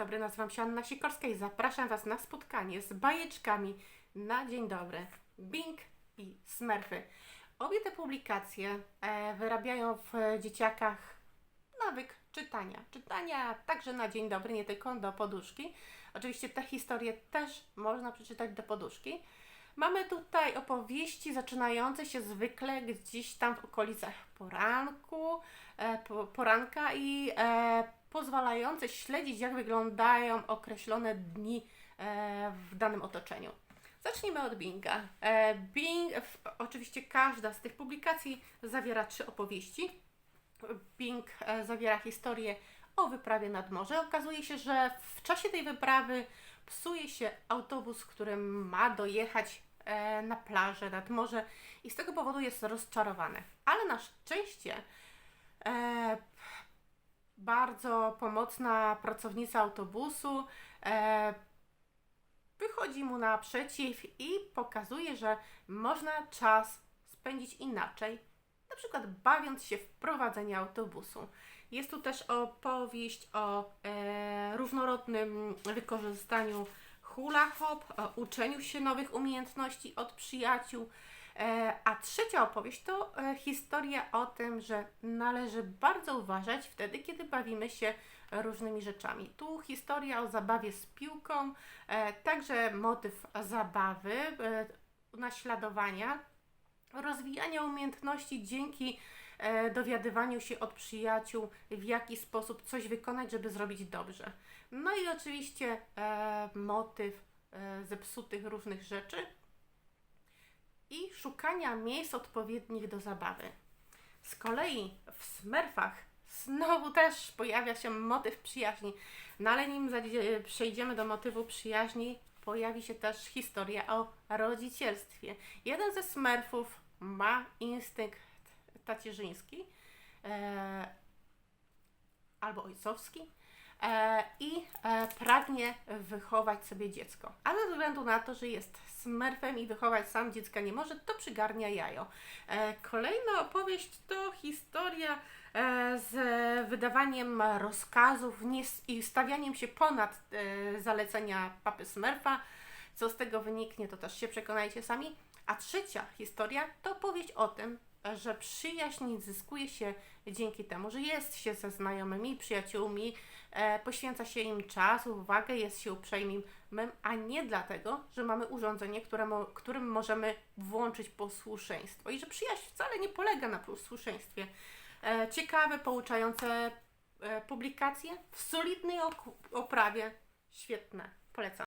dobry, nazywam się Anna Sikorska i zapraszam Was na spotkanie z bajeczkami na dzień dobry. Bing i Smurfy. Obie te publikacje e, wyrabiają w dzieciakach nawyk czytania. Czytania także na dzień dobry, nie tylko do poduszki. Oczywiście te historie też można przeczytać do poduszki. Mamy tutaj opowieści zaczynające się zwykle gdzieś tam w okolicach poranku, e, po, poranka i e, pozwalające śledzić, jak wyglądają określone dni e, w danym otoczeniu. Zacznijmy od Binga. E, Bing, oczywiście każda z tych publikacji zawiera trzy opowieści. Bing e, zawiera historię o wyprawie nad morze. Okazuje się, że w czasie tej wyprawy psuje się autobus, którym ma dojechać na plażę, nad morze i z tego powodu jest rozczarowany. Ale na szczęście bardzo pomocna pracownica autobusu e, wychodzi mu naprzeciw i pokazuje, że można czas spędzić inaczej, na przykład bawiąc się w prowadzenie autobusu. Jest tu też opowieść o e, różnorodnym wykorzystaniu hula hop, o uczeniu się nowych umiejętności od przyjaciół. E, a trzecia opowieść to e, historia o tym, że należy bardzo uważać wtedy, kiedy bawimy się różnymi rzeczami. Tu historia o zabawie z piłką, e, także motyw zabawy, naśladowania, rozwijania umiejętności dzięki dowiadywaniu się od przyjaciół, w jaki sposób coś wykonać, żeby zrobić dobrze. No i oczywiście motyw zepsutych różnych rzeczy i szukania miejsc odpowiednich do zabawy. Z kolei w Smurfach znowu też pojawia się motyw przyjaźni, no ale nim przejdziemy do motywu przyjaźni, pojawi się też historia o rodzicielstwie. Jeden ze Smurfów ma instynkt tacierzyński e, albo ojcowski i e, pragnie wychować sobie dziecko. Ale ze względu na to, że jest smurfem i wychować sam dziecka nie może, to przygarnia jajo. E, kolejna opowieść to historia e, z wydawaniem rozkazów i stawianiem się ponad e, zalecenia papy Smurfa. Co z tego wyniknie, to też się przekonajcie sami. A trzecia historia to opowieść o tym, że przyjaźń zyskuje się dzięki temu, że jest się ze znajomymi, przyjaciółmi, e, poświęca się im czas, uwagę, jest się uprzejmym, a nie dlatego, że mamy urządzenie, które mo- którym możemy włączyć posłuszeństwo. I że przyjaźń wcale nie polega na posłuszeństwie. E, ciekawe, pouczające e, publikacje w solidnej oprawie. Świetne. Polecam.